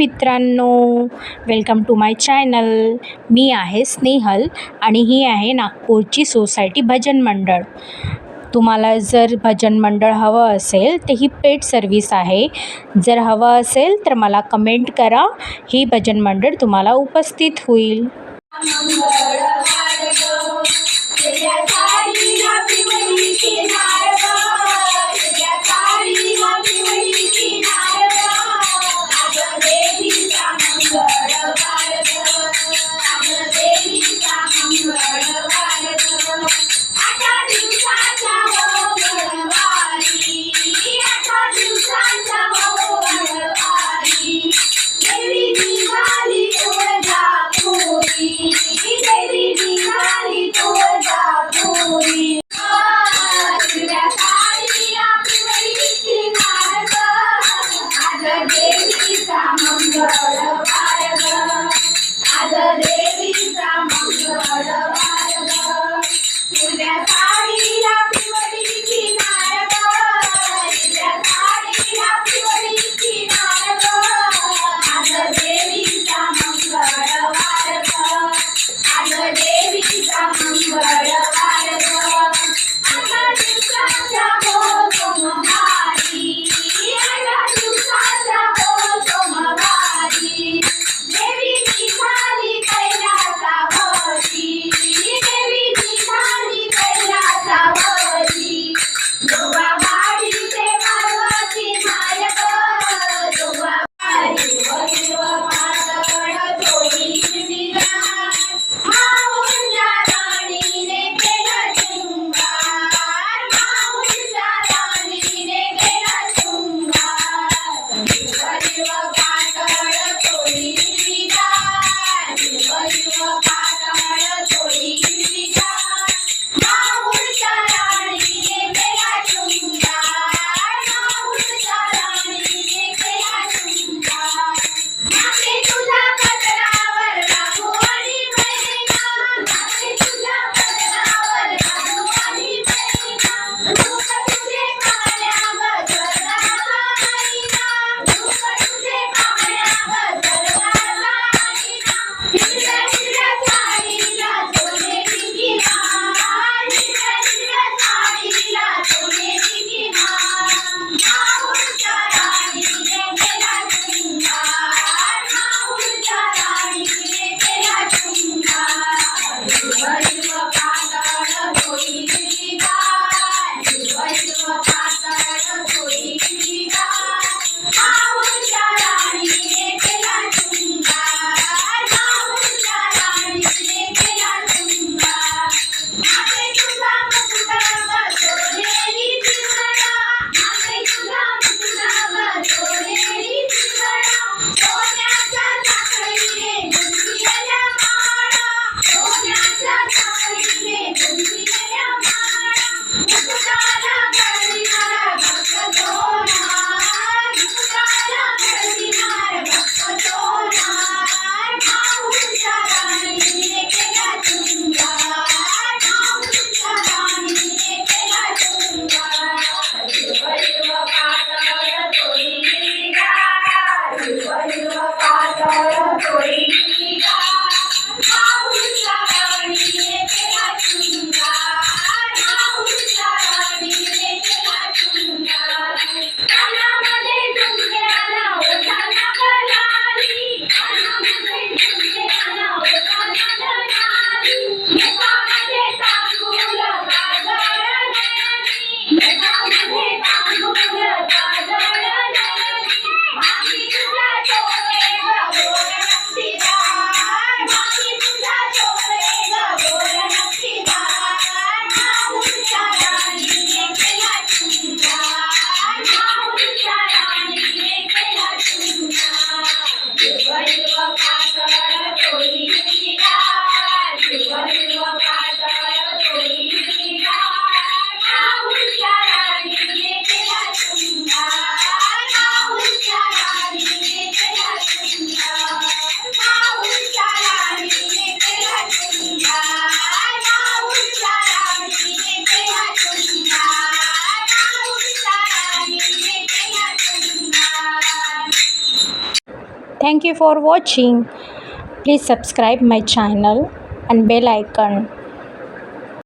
मित्रांनो welcome to my channel मी आहे स्नेहल आणि ही आहे नागपूरची सोसायटी भजन मंडळ. तुम्हाला जर भजन मंडळ हवं असेल तर ही पेड सर्विस आहे. जर हवं असेल तर मला कमेंट करा. ही भजन मंडळ तुम्हाला उपस्थित होईल. Ah, Thank you for watching. Please subscribe my channel and bell icon.